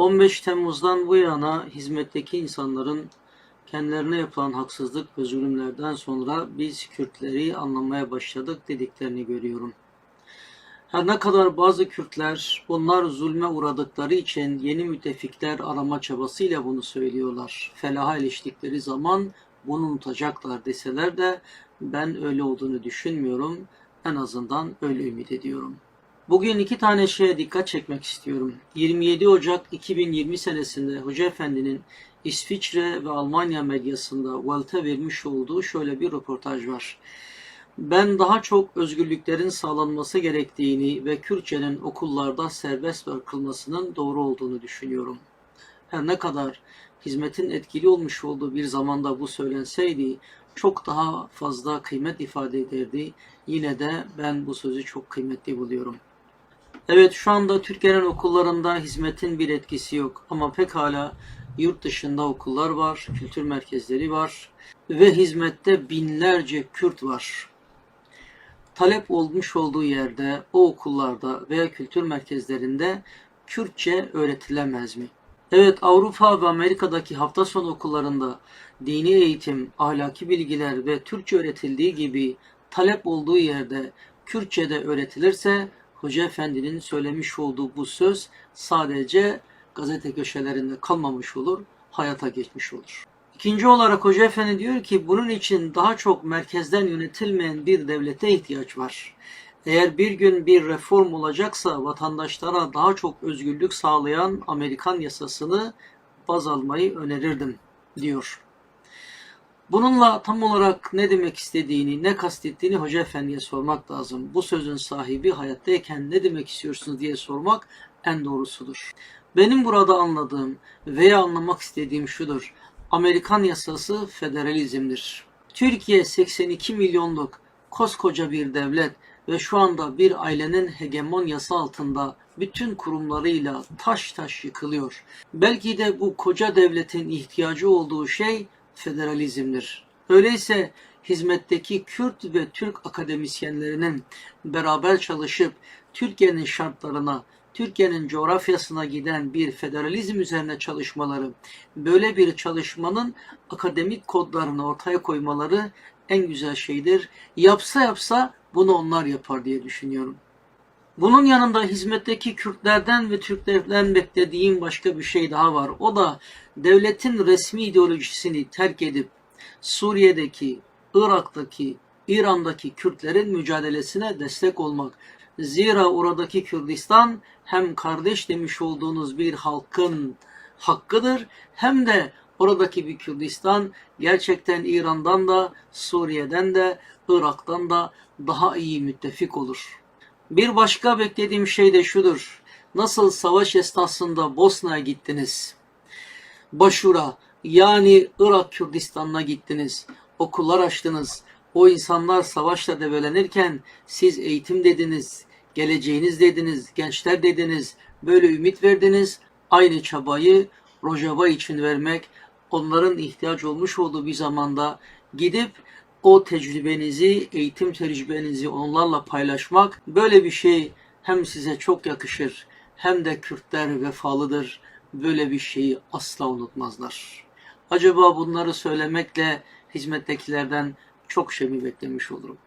15 Temmuz'dan bu yana hizmetteki insanların kendilerine yapılan haksızlık ve zulümlerden sonra biz Kürtleri anlamaya başladık dediklerini görüyorum. Her ne kadar bazı Kürtler bunlar zulme uğradıkları için yeni müttefikler arama çabasıyla bunu söylüyorlar. Felaha iliştikleri zaman bunu unutacaklar deseler de ben öyle olduğunu düşünmüyorum. En azından öyle ümit ediyorum. Bugün iki tane şeye dikkat çekmek istiyorum. 27 Ocak 2020 senesinde Hoca Efendi'nin İsviçre ve Almanya medyasında Welt'e vermiş olduğu şöyle bir röportaj var. Ben daha çok özgürlüklerin sağlanması gerektiğini ve Kürtçenin okullarda serbest bırakılmasının doğru olduğunu düşünüyorum. Her ne kadar hizmetin etkili olmuş olduğu bir zamanda bu söylenseydi çok daha fazla kıymet ifade ederdi. Yine de ben bu sözü çok kıymetli buluyorum. Evet şu anda Türkiye'nin okullarında hizmetin bir etkisi yok ama pekala yurt dışında okullar var, kültür merkezleri var ve hizmette binlerce Kürt var. Talep olmuş olduğu yerde, o okullarda veya kültür merkezlerinde Kürtçe öğretilemez mi? Evet Avrupa ve Amerika'daki hafta sonu okullarında dini eğitim, ahlaki bilgiler ve Türkçe öğretildiği gibi talep olduğu yerde Kürtçe de öğretilirse Hoca Efendi'nin söylemiş olduğu bu söz sadece gazete köşelerinde kalmamış olur, hayata geçmiş olur. İkinci olarak Hoca Efendi diyor ki bunun için daha çok merkezden yönetilmeyen bir devlete ihtiyaç var. Eğer bir gün bir reform olacaksa vatandaşlara daha çok özgürlük sağlayan Amerikan yasasını baz almayı önerirdim diyor. Bununla tam olarak ne demek istediğini, ne kastettiğini Hoca Efendi'ye sormak lazım. Bu sözün sahibi hayattayken ne demek istiyorsunuz diye sormak en doğrusudur. Benim burada anladığım veya anlamak istediğim şudur. Amerikan yasası federalizmdir. Türkiye 82 milyonluk koskoca bir devlet ve şu anda bir ailenin hegemonyası altında bütün kurumlarıyla taş taş yıkılıyor. Belki de bu koca devletin ihtiyacı olduğu şey federalizmdir. Öyleyse hizmetteki Kürt ve Türk akademisyenlerinin beraber çalışıp Türkiye'nin şartlarına, Türkiye'nin coğrafyasına giden bir federalizm üzerine çalışmaları, böyle bir çalışmanın akademik kodlarını ortaya koymaları en güzel şeydir. Yapsa yapsa bunu onlar yapar diye düşünüyorum. Bunun yanında hizmetteki Kürtlerden ve Türklerden beklediğim başka bir şey daha var. O da devletin resmi ideolojisini terk edip Suriye'deki, Irak'taki, İran'daki Kürtlerin mücadelesine destek olmak. Zira oradaki Kürdistan hem kardeş demiş olduğunuz bir halkın hakkıdır hem de oradaki bir Kürdistan gerçekten İran'dan da Suriye'den de Irak'tan da daha iyi müttefik olur. Bir başka beklediğim şey de şudur. Nasıl savaş esnasında Bosna'ya gittiniz? Başura yani Irak Kürdistan'ına gittiniz. Okullar açtınız. O insanlar savaşla debelenirken siz eğitim dediniz, geleceğiniz dediniz, gençler dediniz, böyle ümit verdiniz. Aynı çabayı Rojava için vermek, onların ihtiyaç olmuş olduğu bir zamanda gidip o tecrübenizi, eğitim tecrübenizi onlarla paylaşmak böyle bir şey hem size çok yakışır hem de Kürtler vefalıdır. Böyle bir şeyi asla unutmazlar. Acaba bunları söylemekle hizmettekilerden çok şey mi beklemiş olurum?